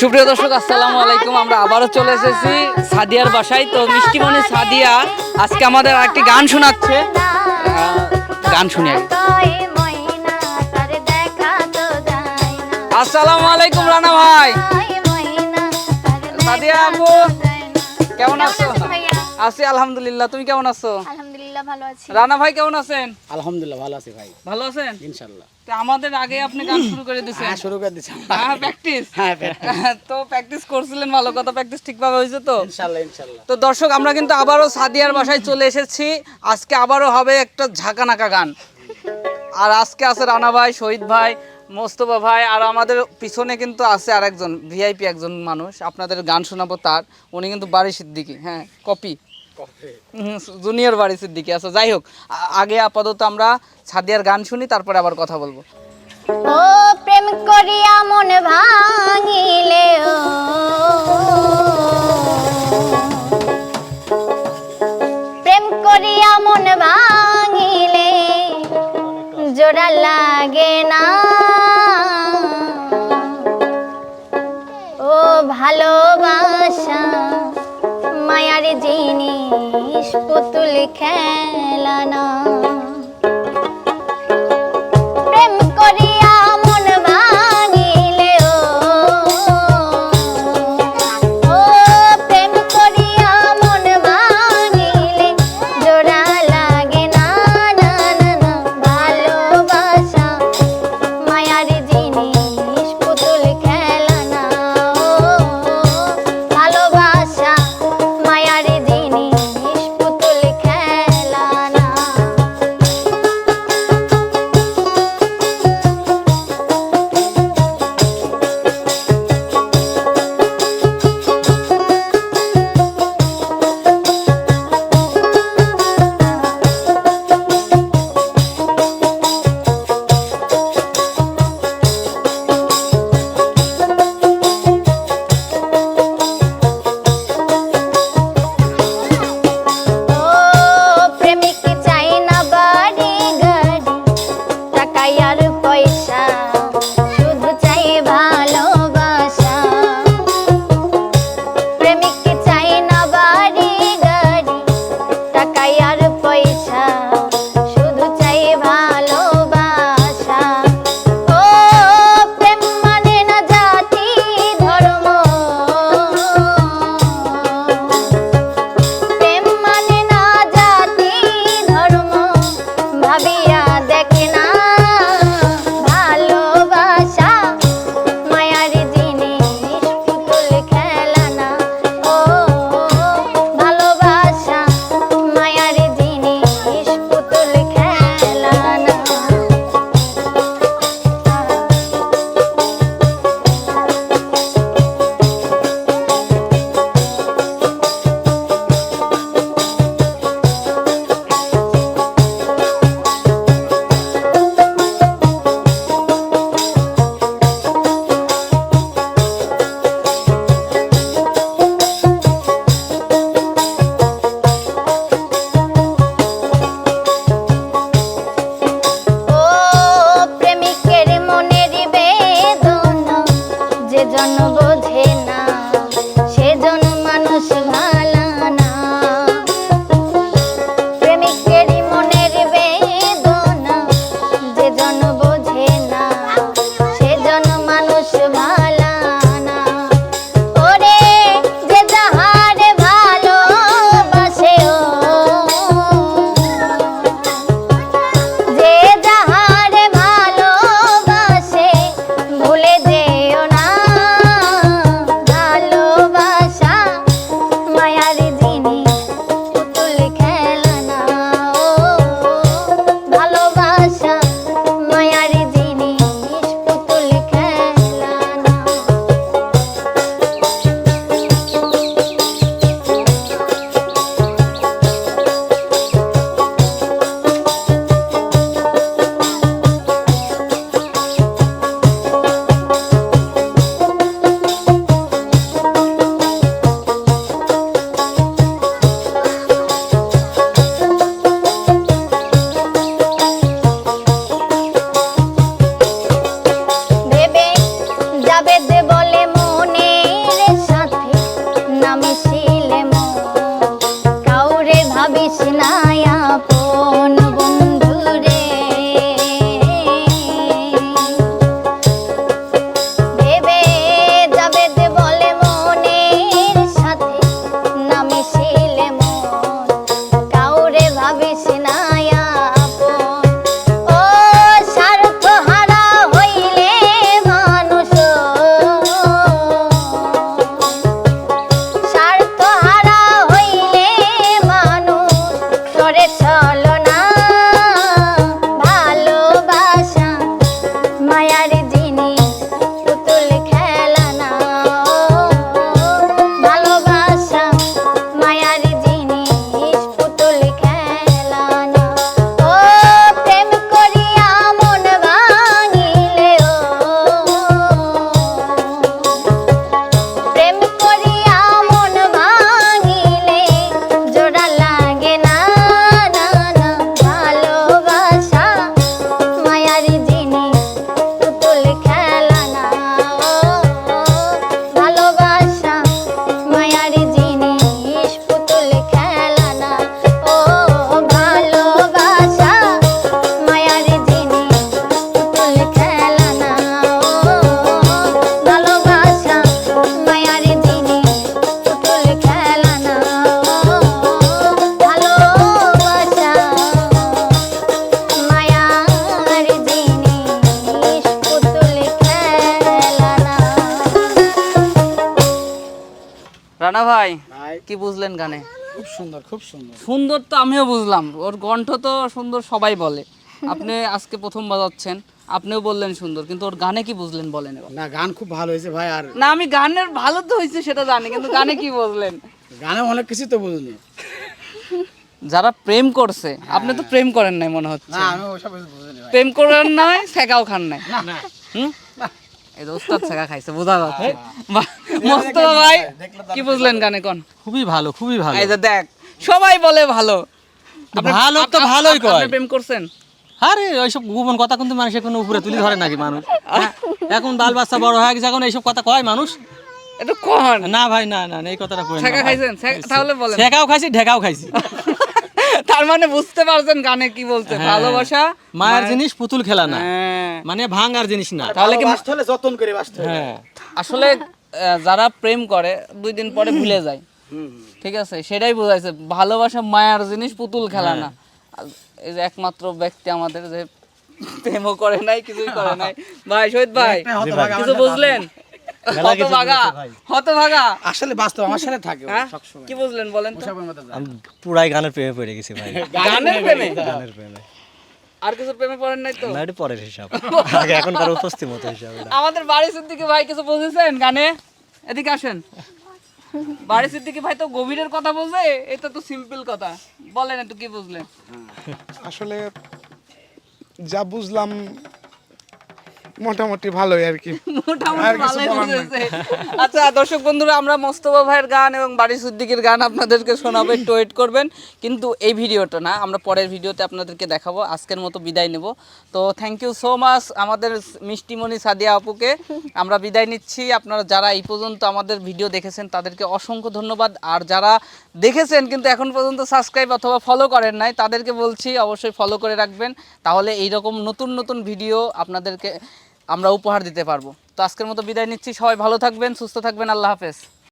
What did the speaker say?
সুপ্রিয় দর্শক আসসালামু আলাইকুম। আমরা আবারও চলে এসেছি সাদিয়ার বাসায়। তো মিষ্টিমণি সাদিয়া আজকে আমাদের একটি গান শোনাচ্ছে। গান শুনি। আসসালামু আলাইকুম রানা ভাই। সাদিয়া আপু কেমন আছো? আছি আলহামদুলিল্লাহ। তুমি কেমন আছো? আলহামদুলিল্লাহ ভালো আছি। রানা ভাই কেমন আছেন? আলহামদুলিল্লাহ ভালো আছি ভাই। ভালো আছেন? ইনশাল্লাহ তো আমাদের আগে আপনি গান শুরু করে দিয়েছেন হ্যাঁ শুরু করে দিচ্ছি হ্যাঁ প্র্যাকটিস হ্যাঁ তো প্র্যাকটিস করছিলেন ভালো কথা প্র্যাকটিস ঠিকভাবে হয়েছে তো? ইনশাল্লাহ ইনশাল্লাহ। তো দর্শক আমরা কিন্তু আবারও সাদিয়ার বাসায় চলে এসেছি। আজকে আবারও হবে একটা ঝাঁকানাকা গান। আর আজকে আছে রানা ভাই শহীদ ভাই মোস্তফা ভাই আর আমাদের পিছনে কিন্তু আছে আর একজন ভিআইপি একজন মানুষ। আপনাদের গান শোনাবো তার। উনি কিন্তু বাড়ি সিদ্দিকি হ্যাঁ কপি। জুনিয়র বাড়ি সিদ্দিকি আচ্ছা যাই হোক আগে আপাতত আমরা সাদিয়ার গান শুনি, তারপরে আবার কথা বলব। ও, প্রেম করিয়া মন ভাঙিলে ও। প্রেম করিয়া মন ভাঙিলে জোড়া লাগে না। ও ভালোবাসা পুতুল খেলা যে বিছনা রানা ভাই কি বুঝলেন গানে? খুব সুন্দর খুব সুন্দর। সুন্দর তো আমিও বুঝলাম ওর কণ্ঠ তো সুন্দর সবাই বলে। আপনি আজকে প্রথম বাজাচ্ছেন আপনিও বললেন সুন্দর কিন্তু ওর গানে কি বুঝলেন বলেন না গান খুব ভালো হয়েছে ভাই আর না আমি গানের ভালো তো হয়েছে সেটা জানি কিন্তু গানে কি বুঝলেন? গানে অনেক কিছু তো বুঝলি যারা প্রেম করছে আপনি তো প্রেম করেন নাই মনে হচ্ছে। না আমি ওসব বুঝিনি ভাই। প্রেম করেন নাই শেখাও খান নাই। না না। হুম? এই যে খাইছে বোঝা যাচ্ছে। বাহ, মোস্তফা ভাই কি বুঝলেন গানে কোন? খুবই ভালো খুবই ভালো। এই যে দেখ সবাই বলে ভালো। ভালো তো ভালোই আপনি কয়। প্রেম করছেন? আরে ওইসব গোপন কথা কিন্তু মানুষ এখন উপরে তুলে ধরে নাকি মানুষ? হ্যাঁ? এখন বাল বাচ্চা বড় হয়ে গেছে এখন এইসব কথা কয় মানুষ? একটু কন। না ভাই না না না, এই কথাটা কই শেখা খাইছেন? তাহলে বলেন। শেখাও খাইছি ঢেকাও খাইছি। তার মানে বুঝতে পারছেন গানে কি বলছে হ্যাঁ। ভালোবাসা মায়ের জিনিস পুতুল খেলা না। হ্যাঁ। মানে ভাঙার জিনিস না। তাহলে কি বাঁচতে হলে যতন করে বাঁচতে হ্যাঁ। আসলে যারা প্রেম করে দুই দিন পরে ভুলে যায়। ঠিক আছে? সেটাই বোঝাইছে। ভালোবাসা মায়ার জিনিস পুতুল খেলা না। এই যে একমাত্র ব্যক্তি আমাদের যে প্রেমও করে নাই কিছুই করে নাই। ভাই শহীদ ভাই। কিছু বুঝলেন? আসলে বাস্তব আমার সাথে থাকে ও হ্যাঁ? কি বুঝলেন বলেন তো? ওসবের মধ্যে যায়। আমি পুরাই গানের প্রেমে পড়ে গেছি ভাই। গানের প্রেমে? গানের প্রেমে। আর কিছু প্রেমে পড়েন নাই তো? না এটা পরের হিসাব। আগে এখনকার উপস্থিত মতো হিসাব। আমাদের বাড়ি সিদ্দিকি ভাই কিছু বুঝেছেন গানে? এদিকে আসেন। বাড়ি সিদ্দিকি ভাই তো গভীরের কথা বলছে এটা তো সিম্পল কথা। বলেন একটু কি বুঝলেন? আসলে যা বুঝলাম মোটামুটি ভালোই আর কি। মোটামুটি ভালোই বুঝেছে। আচ্ছা দর্শক বন্ধুরা আমরা মোস্তফা ভাইয়ের গান এবং বাড়ি সিদ্দিকির গান আপনাদেরকে শোনাবো একটু ওয়েট করবেন। কিন্তু এই ভিডিওটা না আমরা পরের ভিডিওতে আপনাদেরকে দেখাবো। আজকের মতো বিদায় নেব। তো থ্যাংক ইউ সো মাচ আমাদের মিষ্টিমণি সাদিয়া আপুকে। আমরা বিদায় নিচ্ছি। আপনারা যারা এই পর্যন্ত আমাদের ভিডিও দেখেছেন তাদেরকে অসংখ্য ধন্যবাদ। আর যারা দেখেছেন কিন্তু এখন পর্যন্ত সাবস্ক্রাইব অথবা ফলো করেন নাই তাদেরকে বলছি অবশ্যই ফলো করে রাখবেন। তাহলে এইরকম নতুন নতুন ভিডিও আপনাদেরকে আমরা উপহার দিতে পারব। তো আজকের মতো বিদায় নিচ্ছি। সবাই ভালো থাকবেন, সুস্থ থাকবেন। আল্লাহ হাফেজ।